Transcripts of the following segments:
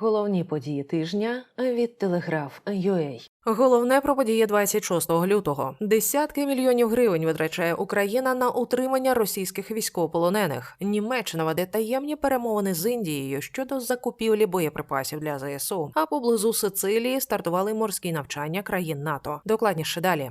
Головні події тижня від Телеграф.UA. Головне про події 26 лютого. Десятки мільйонів гривень витрачає Україна на утримання російських військовополонених. Німеччина веде таємні перемовини з Індією щодо закупівлі боєприпасів для ЗСУ. А поблизу Сицилії стартували морські навчання країн НАТО. Докладніше далі.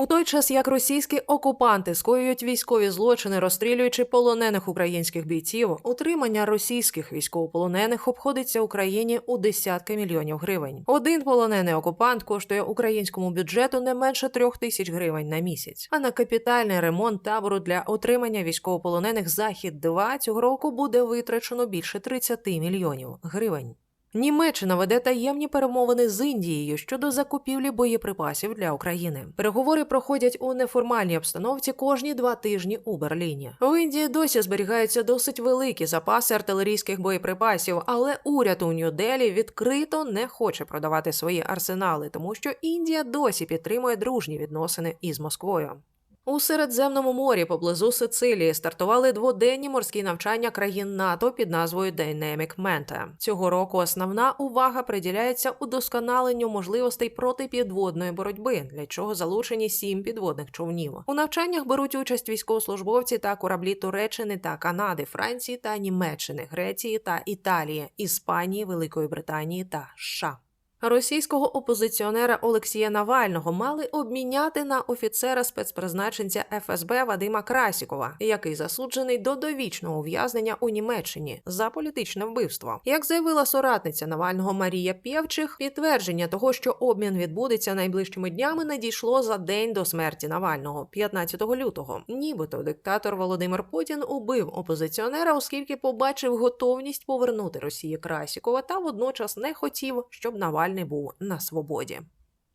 У той час, як російські окупанти скоюють військові злочини, розстрілюючи полонених українських бійців, утримання російських військовополонених обходиться Україні у десятки мільйонів гривень. Один полонений окупант коштує українському бюджету не менше трьох тисяч гривень на місяць. А на капітальний ремонт табору для отримання військовополонених захід 2 цього року буде витрачено більше 30 мільйонів гривень. Німеччина веде таємні перемовини з Індією щодо закупівлі боєприпасів для України. Переговори проходять у неформальній обстановці кожні два тижні у Берліні. В Індії досі зберігаються досить великі запаси артилерійських боєприпасів, але уряд у Нью-Делі відкрито не хоче продавати свої арсенали, тому що Індія досі підтримує дружні відносини із Москвою. У Середземному морі поблизу Сицилії стартували дводенні морські навчання країн НАТО під назвою Dynamic Manta. Цього року основна увага приділяється удосконаленню можливостей протипідводної боротьби, для чого залучені сім підводних човнів. У навчаннях беруть участь військовослужбовці та кораблі Туреччини та Канади, Франції та Німеччини, Греції та Італії, Іспанії, Великої Британії та США. Російського опозиціонера Олексія Навального мали обміняти на офіцера спецпризначенця ФСБ Вадима Красікова, який засуджений до довічного ув'язнення у Німеччині за політичне вбивство. Як заявила соратниця Навального Марія Пєвчих, підтвердження того, що обмін відбудеться найближчими днями, надійшло за день до смерті Навального, 15 лютого. Нібито диктатор Володимир Путін убив опозиціонера, оскільки побачив готовність повернути Росії Красікова та водночас не хотів, щоб Навальний Навальний був на свободі.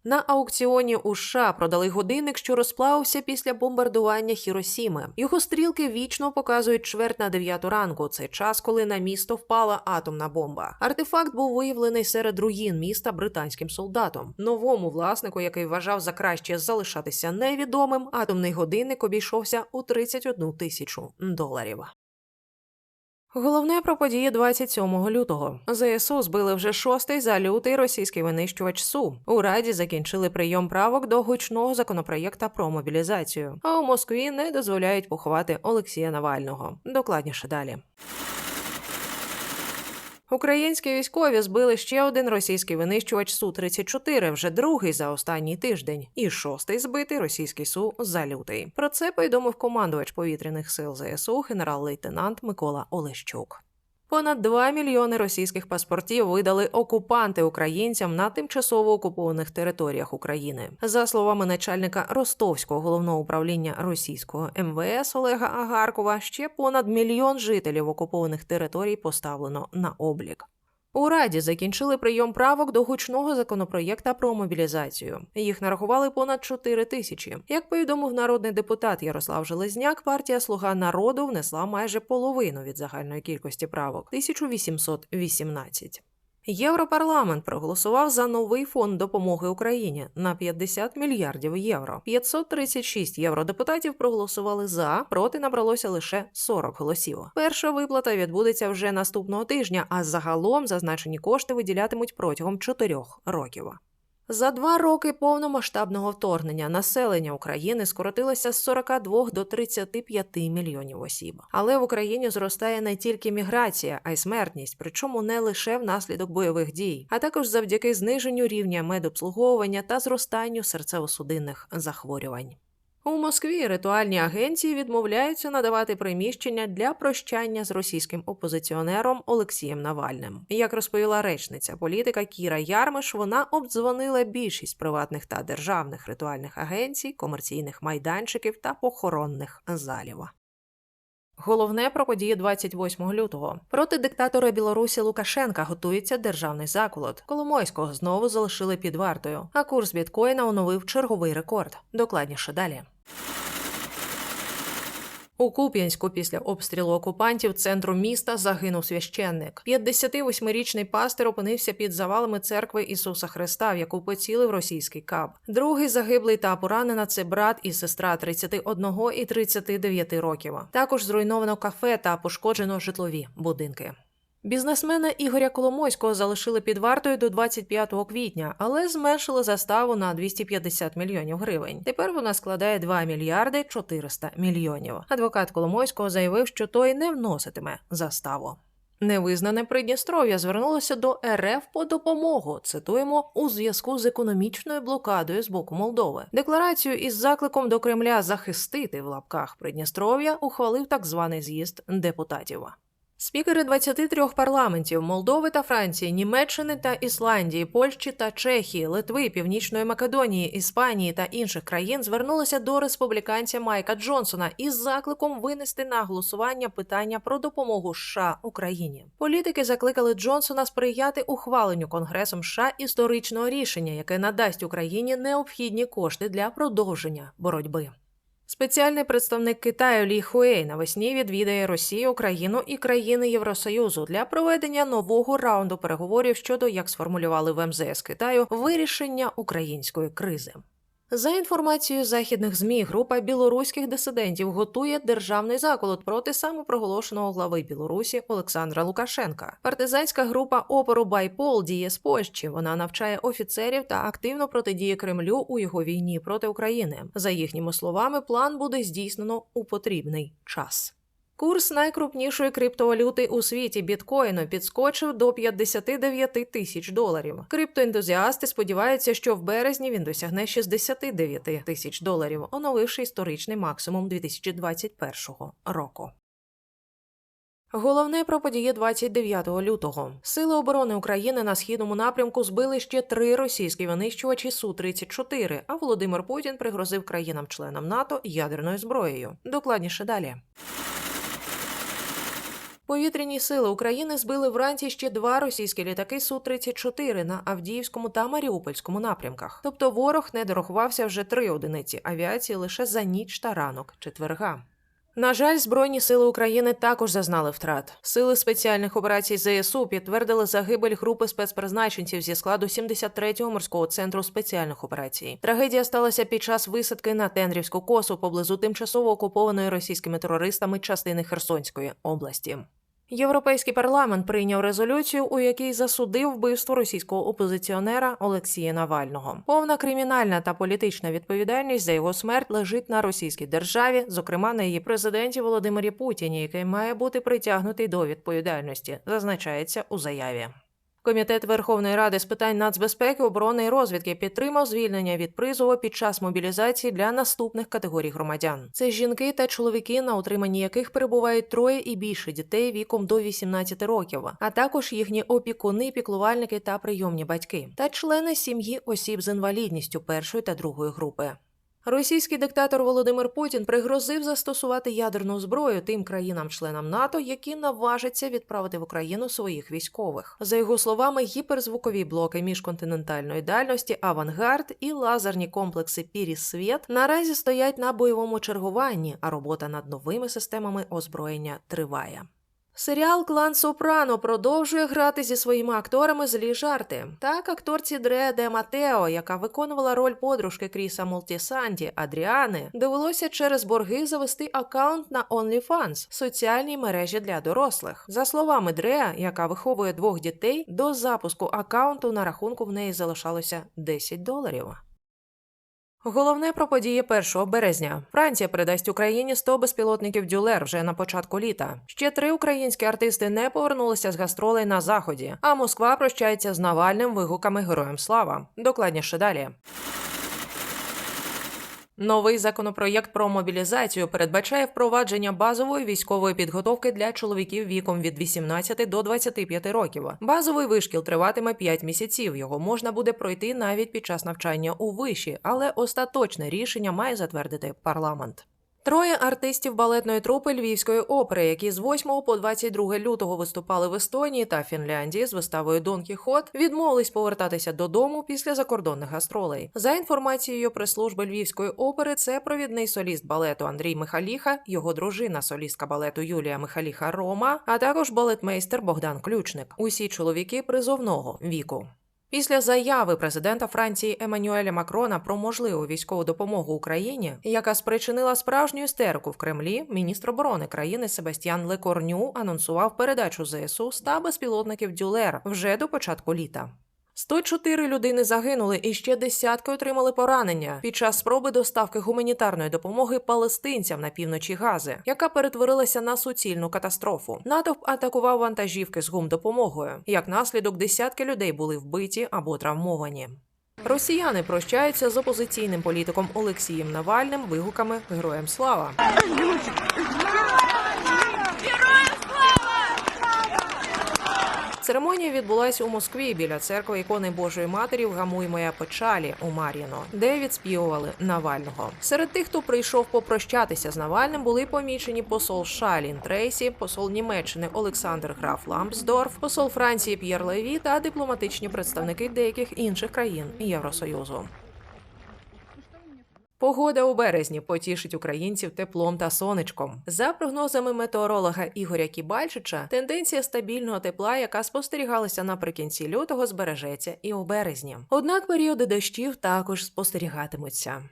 На аукціоні у США продали годинник, що розплавився після бомбардування Хіросіми. Його стрілки вічно показують чверть на дев'яту ранку. Це час, коли на місто впала атомна бомба. Артефакт був виявлений серед руїн міста британським солдатом. Новому власнику, який вважав за краще залишатися невідомим, атомний годинник обійшовся у 31 тисячу доларів. Головне про події 27 лютого. ЗСУ збили вже шостий за лютий російський винищувач Су. У раді закінчили прийом правок до гучного законопроєкта про мобілізацію. А у Москві не дозволяють поховати Олексія Навального. Докладніше далі. Українські військові збили ще один російський винищувач су 34 вже другий за останній тиждень, і шостий збитий російський су за лютий. Про це повідомив командувач повітряних сил ЗСУ генерал-лейтенант Микола Олещук. Понад 2 мільйони російських паспортів видали окупанти українцям на тимчасово окупованих територіях України. За словами начальника Ростовського головного управління російського МВС Олега Агаркова, ще понад мільйон жителів окупованих територій поставлено на облік. У раді закінчили прийом правок до гучного законопроєкта про мобілізацію. Їх нарахували понад 4 тисячі. Як повідомив народний депутат Ярослав Железняк, партія Слуга народу внесла майже половину від загальної кількості правок 1818. Європарламент проголосував за новий фонд допомоги Україні на 50 мільярдів євро. 536 євродепутатів проголосували за, проти набралося лише 40 голосів. Перша виплата відбудеться вже наступного тижня, а загалом зазначені кошти виділятимуть протягом 4 років. За два роки повномасштабного вторгнення населення України скоротилося з 42 до 35 мільйонів осіб. Але в Україні зростає не тільки міграція, а й смертність, причому не лише внаслідок бойових дій, а також завдяки зниженню рівня медобслуговування та зростанню серцево-судинних захворювань. У Москві ритуальні агенції відмовляються надавати приміщення для прощання з російським опозиціонером Олексієм Навальним. Як розповіла речниця політика Кіра Ярмиш, вона обдзвонила більшість приватних та державних ритуальних агенцій, комерційних майданчиків та похоронних залів. Головне про події 28 лютого проти диктатора Білорусі Лукашенка готується державний заколот. Коломойського знову залишили під вартою, а курс біткоїна оновив черговий рекорд. Докладніше далі. У Куп'янську після обстрілу окупантів центру міста загинув священник. 58-річний пастир опинився під завалами церкви Ісуса Христа, в яку поцілив російський каб. Другий загиблий та поранена це брат і сестра 31 і 39 років. Також зруйновано кафе та пошкоджено житлові будинки. Бізнесмена Ігоря Коломойського залишили під вартою до 25 квітня, але зменшили заставу на 250 мільйонів гривень. Тепер вона складає 2 мільярди 400 мільйонів. Адвокат Коломойського заявив, що той не вноситиме заставу. Невизнане Придністров'я звернулося до РФ по допомогу. Цитуємо у зв'язку з економічною блокадою з боку Молдови. Декларацію із закликом до Кремля захистити в лапках Придністров'я ухвалив так званий з'їзд депутатів. Спікери 23 парламентів Молдови та Франції, Німеччини та Ісландії, Польщі та Чехії, Литви, Північної Македонії, Іспанії та інших країн звернулися до республіканця Майка Джонсона із закликом винести на голосування питання про допомогу США Україні. Політики закликали Джонсона сприяти ухваленню Конгресом США історичного рішення, яке надасть Україні необхідні кошти для продовження боротьби. Спеціальний представник Китаю Лі Хуей навесні відвідає Росію, Україну і країни Євросоюзу для проведення нового раунду переговорів щодо, як сформулювали в МЗС Китаю, вирішення української кризи. За інформацією західних змі, група білоруських дисидентів готує державний заколот проти самопроголошеного глави Білорусі Олександра Лукашенка. Партизанська група опору Байпол діє з Польщі. Вона навчає офіцерів та активно протидіє Кремлю у його війні проти України. За їхніми словами, план буде здійснено у потрібний час. Курс найкрупнішої криптовалюти у світі біткоїну підскочив до 59 тисяч доларів. Криптоентузіасти сподіваються, що в березні він досягне 69 тисяч доларів, оновивши історичний максимум 2021 року. Головне про події 29 лютого. Сили оборони України на східному напрямку збили ще три російські винищувачі Су-34, а Володимир Путін пригрозив країнам-членам НАТО ядерною зброєю. Докладніше далі. Повітряні сили України збили вранці ще два російські літаки Су-34 на Авдіївському та Маріупольському напрямках. Тобто ворог не дорахувався вже три одиниці авіації лише за ніч та ранок четверга. На жаль, Збройні сили України також зазнали втрат. Сили спеціальних операцій ЗСУ підтвердили загибель групи спецпризначенців зі складу 73-го морського центру спеціальних операцій. Трагедія сталася під час висадки на Тендрівську косу поблизу тимчасово окупованої російськими терористами частини Херсонської області. Європейський парламент прийняв резолюцію, у якій засудив вбивство російського опозиціонера Олексія Навального. Повна кримінальна та політична відповідальність за його смерть лежить на російській державі, зокрема на її президенті Володимирі Путіні, який має бути притягнутий до відповідальності, зазначається у заяві. Комітет Верховної Ради з питань нацбезпеки, оборони і розвідки підтримав звільнення від призову під час мобілізації для наступних категорій громадян. Це жінки та чоловіки, на утриманні яких перебувають троє і більше дітей віком до 18 років, а також їхні опікуни, піклувальники та прийомні батьки, та члени сім'ї осіб з інвалідністю першої та другої групи. Російський диктатор Володимир Путін пригрозив застосувати ядерну зброю тим країнам-членам НАТО, які наважаться відправити в Україну своїх військових. За його словами, гіперзвукові блоки міжконтинентальної дальності Авангард і лазерні комплекси Піріс-Світ наразі стоять на бойовому чергуванні, а робота над новими системами озброєння триває. Серіал Клан Сопрано продовжує грати зі своїми акторами злі жарти. Так, акторці Дре Де Матео, яка виконувала роль подружки Кріса Молтісанді Адріани, довелося через борги завести аккаунт на OnlyFans – соціальній мережі для дорослих. За словами Дре, яка виховує двох дітей, до запуску аккаунту на рахунку в неї залишалося 10 доларів. Головне про події 1 березня. Франція передасть Україні 100 безпілотників Дюлер вже на початку літа. Ще три українські артисти не повернулися з гастролей на заході. А Москва прощається з Навальним вигуками Героям слава. Докладніше далі. Новий законопроєкт про мобілізацію передбачає впровадження базової військової підготовки для чоловіків віком від 18 до 25 років. Базовий вишкіл триватиме 5 місяців. Його можна буде пройти навіть під час навчання у виші, але остаточне рішення має затвердити парламент. Троє артистів балетної трупи Львівської опери, які з 8 по 22 лютого виступали в Естонії та Фінляндії з виставою Дон Кіхот, відмовились повертатися додому після закордонних гастролей. За інформацією прес-служби Львівської опери, це провідний соліст балету Андрій Михаліха, його дружина, солістка балету Юлія Михаліха Рома, а також балетмейстер Богдан Ключник. Усі чоловіки призовного віку. Після заяви президента Франції Еммануеля Макрона про можливу військову допомогу Україні, яка спричинила справжню істерику в Кремлі, міністр оборони країни Себастьян Лекорню анонсував передачу ЗСУ 100 безпілотників Дюлер вже до початку літа. 104 людини загинули і ще десятки отримали поранення під час спроби доставки гуманітарної допомоги палестинцям на півночі Гази, яка перетворилася на суцільну катастрофу. Натовп атакував вантажівки з гумдопомогою. Як наслідок, десятки людей були вбиті або травмовані. Росіяни прощаються з опозиційним політиком Олексієм Навальним вигуками Героям слава. Церемонія відбулася у Москві біля церкви ікони Божої Матері «Вгамуй моя печалі у Мар'їно, де відспівували Навального. Серед тих, хто прийшов попрощатися з Навальним, були помічені посол Шалін Трейсі, посол Німеччини Олександр Граф Лампсдорф, посол Франції П'єр Леві та дипломатичні представники деяких інших країн Євросоюзу. Погода у березні потішить українців теплом та сонечком. За прогнозами метеоролога Ігоря Кібальчича, тенденція стабільного тепла, яка спостерігалася наприкінці лютого, збережеться і у березні. Однак періоди дощів також спостерігатимуться.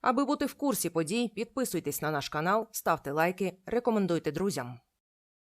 Аби бути в курсі подій, підписуйтесь на наш канал, ставте лайки, рекомендуйте друзям.